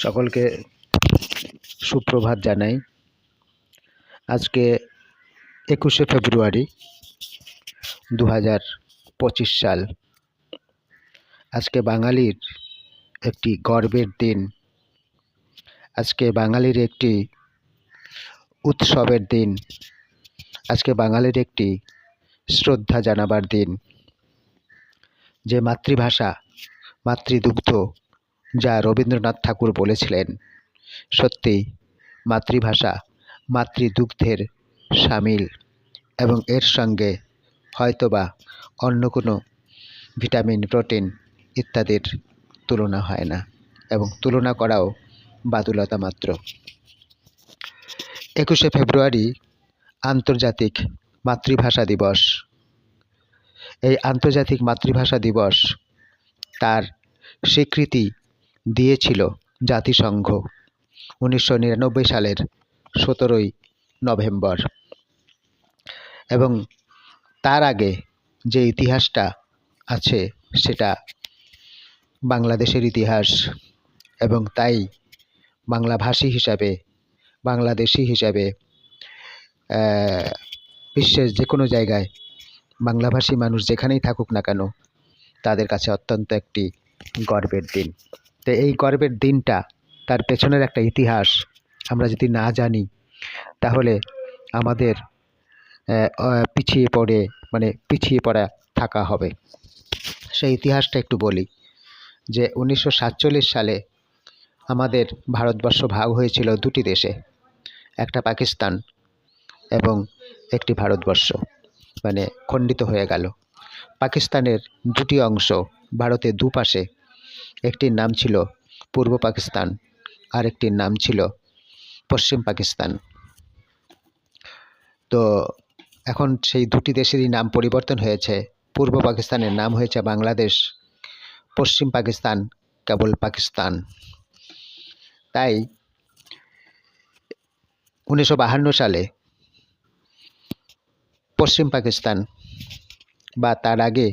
সকলকে সুপ্রভাত জানাই। আজকে একুশে ফেব্রুয়ারি দু হাজার পঁচিশ সাল। আজকে বাঙালির একটি গর্বের দিন। আজকে বাঙালির একটি উৎসবের দিন। আজকে বাঙালির একটি শ্রদ্ধা জানাবার দিন। যে মাতৃভাষা, মাতৃদুগ্ধ যা রবীন্দ্রনাথ ঠাকুর বলেছিলেন। সত্যি, মাতৃভাষা, মাতৃদুগ্ধের সামিল এবং এর সঙ্গে হয়তোবা অন্য কোনো ভিটামিন, প্রোটিন ইত্যাদির তুলনা হয় না এবং তুলনা করাও বাতুলতা মাত্র। একুশে ফেব্রুয়ারি, আন্তর্জাতিক মাতৃভাষা দিবস। এই আন্তর্জাতিক মাতৃভাষা দিবস তার স্বীকৃতি দিয়েছিল জাতিসংঘ উনিশশো নিরানব্বই সালের সতেরোই নভেম্বর। এবং তার আগে যে ইতিহাসটা আছে সেটা বাংলাদেশের ইতিহাস এবং তাই বাংলাভাষী হিসাবে, বাংলাদেশি হিসাবে বিশ্বের যে কোনো জায়গায় বাংলাভাষী মানুষ যেখানেই থাকুক না কেন, তাদের কাছে অত্যন্ত একটি গর্বের দিন। তো এই গর্বের দিনটা তার পেছনের একটা ইতিহাস আমরা যদি না জানি, তাহলে আমাদের পিছিয়ে পড়ে মানে পিছিয়ে পড়া থাকা হবে। সেই ইতিহাসটা একটু বলি, যে উনিশশো সাতচল্লিশ সালে আমাদের ভারতবর্ষ ভাগ হয়েছিল দুটি দেশে, একটা পাকিস্তান এবং একটি ভারতবর্ষ মানে খণ্ডিত হয়ে গেল। পাকিস্তানের দুটি অংশ ভারতের দুপাশে একটির নাম ছিল পূর্ব পাকিস্তান আর একটির নাম ছিল পশ্চিম পাকিস্তান। তো এখন সেই দুটি দেশেরই নাম পরিবর্তন হয়েছে। পূর্ব পাকিস্তানের নাম হয়েছে বাংলাদেশ, পশ্চিম পাকিস্তান কেবল পাকিস্তান। তাই উনিশশো সালে পশ্চিম পাকিস্তান বা তার আগে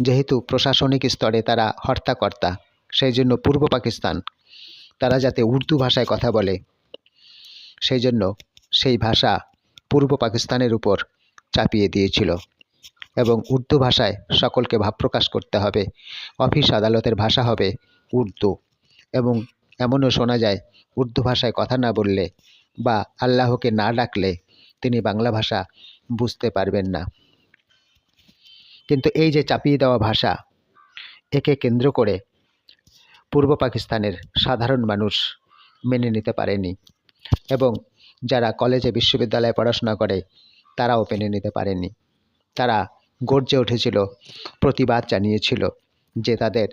যেহেতু প্রশাসনিক স্তরে তারা হর্তাকর্তা সেই জন্য পূর্ব পাকিস্তান, তারা যাতে উর্দু ভাষায় কথা বলে সেই জন্য সেই ভাষা পূর্ব পাকিস্তানের উপর চাপিয়ে দিয়েছিল এবং উর্দু ভাষায় সকলকে ভাব প্রকাশ করতে হবে। অফিস আদালতের ভাষা হবে উর্দু এবং এমনও শোনা যায়, উর্দু ভাষায় কথা না বললে বা আল্লাহকে না ডাকলে তিনি বাংলা ভাষা বুঝতে পারবেন না। কিন্তু এই যে চাপিয়ে দেওয়া ভাষা, একে কেন্দ্র করে পূর্ব পাকিস্তানের সাধারণ মানুষ মেনে নিতে পারেনি এবং যারা কলেজে বিশ্ববিদ্যালয়ে পড়াশোনা করে, তারাও মেনে নিতে পারেনি। তারা গর্জে উঠেছিল, প্রতিবাদ জানিয়েছিল যে তাদের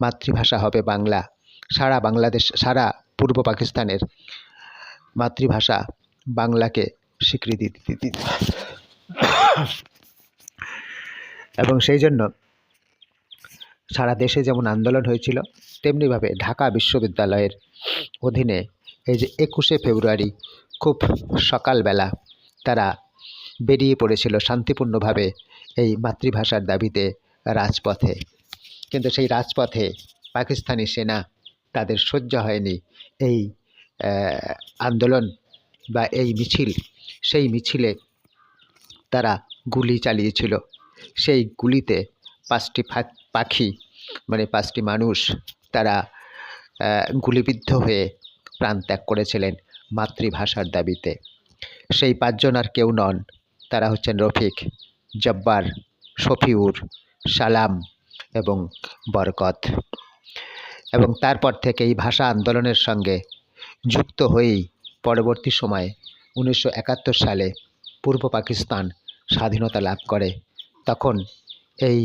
মাতৃভাষা হবে বাংলা। সারা বাংলাদেশ, সারা পূর্ব পাকিস্তানের মাতৃভাষা বাংলাকে স্বীকৃতি দিতে এবং সেই জন্য সারা দেশে যেমন আন্দোলন হয়েছিল তেমনিভাবে ঢাকা বিশ্ববিদ্যালয়ের অধীনে এই যে একুশে ফেব্রুয়ারি খুব সকালবেলা তারা বেরিয়ে পড়েছিল শান্তিপূর্ণভাবে এই মাতৃভাষার দাবিতে রাজপথে। কিন্তু সেই রাজপথে পাকিস্তানি সেনা তাদের সহ্য হয়নি। এই আন্দোলন বা এই মিছিল, সেই মিছিলে তারা গুলি চালিয়েছিল। সেই গুলিতে পাঁচটি পাখি মানে পাঁচটি মানুষ তারা গুলিবিদ্ধ হয়ে প্রাণ ত্যাগ করেছিলেন মাতৃভাষার দাবিতে। সেই পাঁচজন আর কেউ নন। তারা হচ্ছেন রফিক, জব্বার, শফিউর, সালাম এবং বরকত। এবং তারপর থেকে এই ভাষা আন্দোলনের সঙ্গে যুক্ত হয়েই পরবর্তী সময়ে উনিশশো একাত্তর সালে পূর্ব পাকিস্তান স্বাধীনতা লাভ করে। তখন এই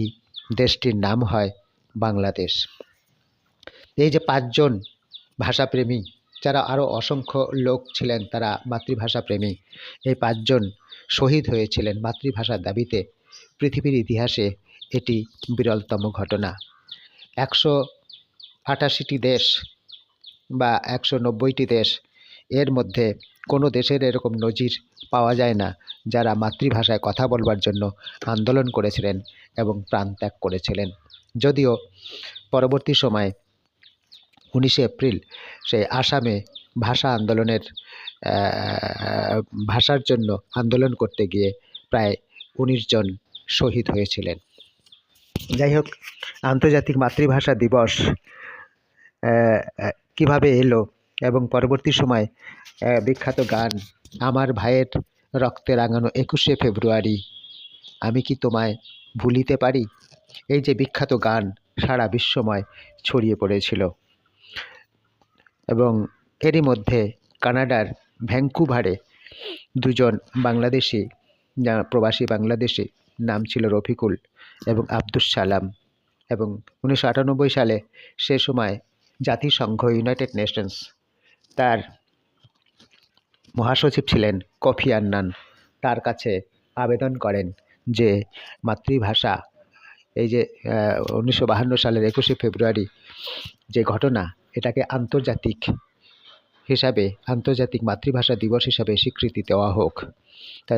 দেশটির নাম হয় বাংলাদেশ। এই যে পাঁচজন ভাষাপ্রেমী, যারা আরও অসংখ্য লোক ছিলেন, তারা মাতৃভাষা প্রেমী এই পাঁচজন শহীদ হয়েছিলেন মাতৃভাষার দাবিতে। পৃথিবীর ইতিহাসে এটি বিরলতম ঘটনা। একশো আটাশিটি দেশ বা একশো নব্বইটি দেশ, এর মধ্যে কোনো দেশের এরকম নজির পাওয়া যায় না, যারা মাতৃভাষায় কথা বলবার জন্য আন্দোলন করেছিলেন এবং প্রাণত্যাগ করেছিলেন। যদিও পরবর্তী সময়ে উনিশে এপ্রিল সেই আসামে ভাষা আন্দোলনের ভাষার জন্য আন্দোলন করতে গিয়ে প্রায় উনিশ জন শহীদ হয়েছিলেন। যাই হোক, আন্তর্জাতিক মাতৃভাষা দিবস কীভাবে এলো এবং পরবর্তী সময় বিখ্যাত গান আমার ভাইয়ের রক্তে রাঙানো একুশে ফেব্রুয়ারি, আমি কি তোমায় ভুলিতে পারি? এই যে বিখ্যাত গান সারা বিশ্বময় ছড়িয়ে পড়েছিল। এবং এরই মধ্যে কানাডার ভ্যাঙ্কুভারে দুজন বাংলাদেশি প্রবাসী বাংলাদেশি, নাম ছিল রফিকুল এবং আব্দুস সালাম এবং উনিশশো আটানব্বই সালে সে সময় জাতিসংঘ ইউনাইটেড নেশনস তার মহাসচিব ছিলেন কফি আন্নান। তার কাছে আবেদন করেন যে মাতৃভাষা, এই যে উনিশশো সালের একুশে ফেব্রুয়ারি যে ঘটনা এটাকে আন্তর্জাতিক হিসাবে, আন্তর্জাতিক মাতৃভাষা দিবস হিসাবে স্বীকৃতি দেওয়া হোক।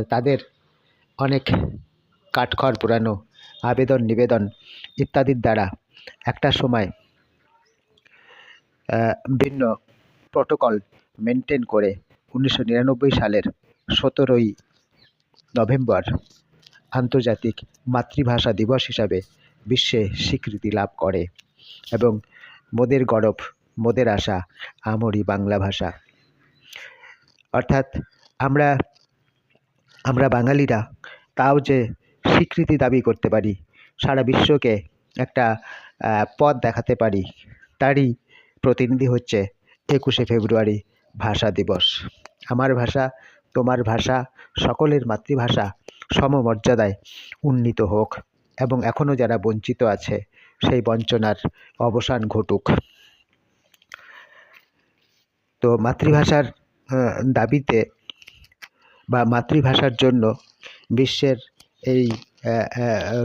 তাদের অনেক কাঠখড় পুরানো আবেদন, নিবেদন ইত্যাদির দ্বারা একটা সময় ভিন্ন প্রোটোকল মেনটেন করে উনিশশো নিরানব্বই সালের সতেরোই নভেম্বর আন্তর্জাতিক মাতৃভাষা দিবস হিসাবে বিশ্বে স্বীকৃতি লাভ করে এবং মোদের গরব মোদের আশা আমরি বাংলা ভাষা। অর্থাৎ আমরা আমরা বাঙালিরা তাও যে স্বীকৃতি দাবি করতে পারি, সারা বিশ্বকে একটা পথ দেখাতে পারি, তারই প্রতিনিধি হচ্ছে একুশে ফেব্রুয়ারি ভাষা দিবস। আমার ভাষা, তোমার ভাষা, সকলের মাতৃভাষা সমমর্যাদায় উন্নীত হোক এবং এখনও যারা বঞ্চিত আছে, সেই বঞ্চনার অবসান ঘটুক। তো মাতৃভাষার দাবিতে বা মাতৃভাষার জন্য বিশ্বের এই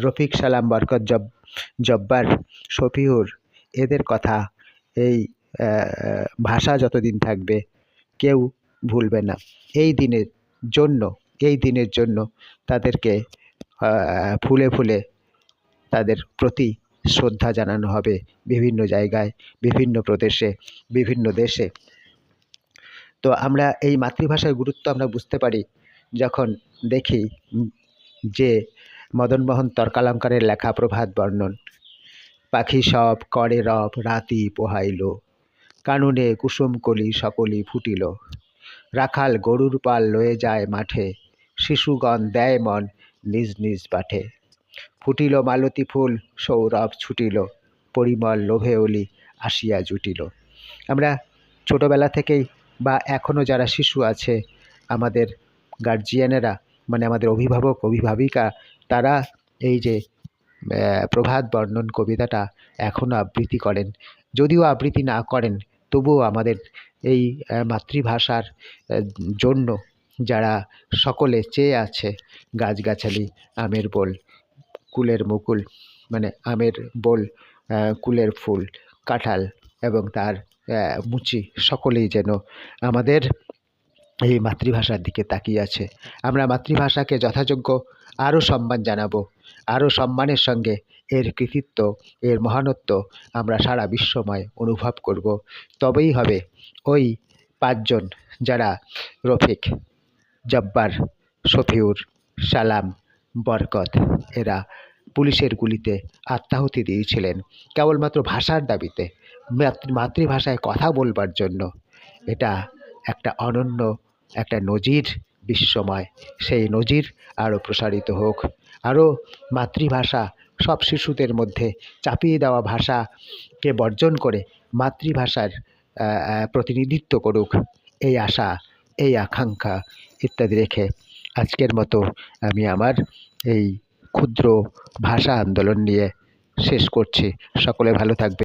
রফিক সালাম বরকত জব, জব্বার শফিউর এদের কথা এই ভাষা যতদিন থাকবে কেউ ভুলবে না। এই দিনের জন্য, এই দিনের জন্য তাদেরকে ফুলে ফুলে তাদের প্রতি শ্রদ্ধা জানানো হবে বিভিন্ন জায়গায়, বিভিন্ন প্রদেশে, বিভিন্ন দেশে। তো আমরা এই মাতৃভাষার গুরুত্ব আমরা বুঝতে পারি যখন দেখি যে মদনমোহন তর্কালঙ্কারের লেখা প্রভাত বর্ণন, পাখি সব করে রব, রাতি পোহাইল, কানুনে কুসুমকলি সকলি ফুটিল, রাখাল গরুর পাল লয়ে যায় মাঠে, শিশুগণ দেয় মন নিজ নিজ পাঠে ফুটিল মালতী ফুল, সৌরভ ছুটিল, পরিমল লোভে অলি আসিয়া জুটিল। আমরা ছোটোবেলা থেকেই বা এখনও যারা শিশু আছে, আমাদের গার্জিয়ানেরা মানে আমাদের অভিভাবক, অভিভাবিকা, তারা এই যে প্রভাত বর্ণন কবিতাটা এখনও আবৃত্তি করেন। যদিও আবৃত্তি না করেন, তবুও আমাদের এই মাতৃভাষার জন্য যারা সকলে চেয়ে আছে, গাছগাছালি, আমের বোল, কুলের মুকুল মানে আমের বোল কুলের ফুল, কাঁঠাল এবং তার মুচি সকলেই যেন আমাদের এই মাতৃভাষার দিকে তাকিয়ে আছে। আমরা মাতৃভাষাকে যথাযোগ্য আরও সম্মান জানাব, আরও সম্মানের সঙ্গে এর কৃতিত্ব, এর মহানত্ব আমরা সারা বিশ্বময় অনুভব করব। তবেই হবে ওই পাঁচজন যারা রফিক, জব্বার, শফিউর, সালাম, বরকত, এরা পুলিশের গুলিতে আত্মাহুতি দিয়েছিলেন। কেবলমাত্র ভাষার দাবিতে মাতৃভাষায় কথা বলবার জন্য। এটা একটা অনন্য, একটা নজির বিশ্বময়। সেই নজির আরও প্রসারিত হোক। আরও মাতৃভাষা সব শিশুদের মধ্যে চাপিয়ে দেওয়া ভাষাকে বর্জন করে মাতৃভাষার প্রতিনিধিত্ব করুক। এই আশা, এই আকাঙ্ক্ষা ইত্যাদি রেখে আজকের মতো আমি আমার এই ক্ষুদ্র ভাষা আন্দোলন নিয়ে শেষ করছি। সকলে ভালো থাকবে